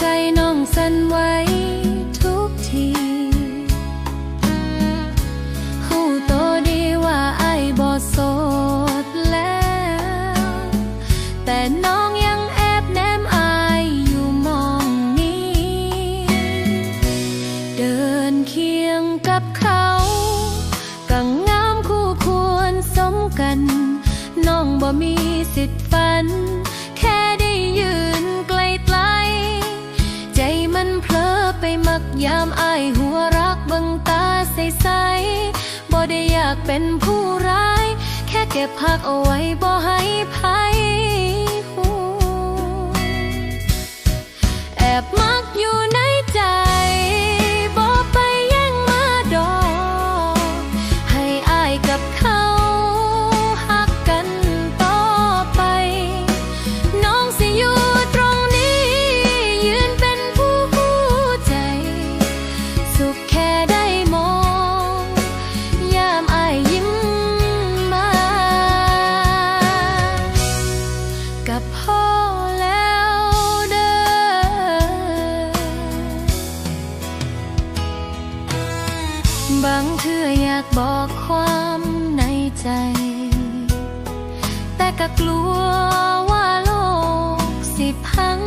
ใจน้องสั่นไหวทุกทีหูโตดีว่าไอ้บ่โสดแล้ว แต่น้องยังแอบแนมอายอยู่มองนี้ เดินเคียงกับเขากังงามคู่ควรสมกัน น้องบ่มีสิทธิ์ฝันากเป็นผู้ร้าย แค่เก็บพักเอาไว้บ่ให้ภัย บางเทื่ออยากบอกความในใจ แต่ก็กลัวว่าโลกสิพัง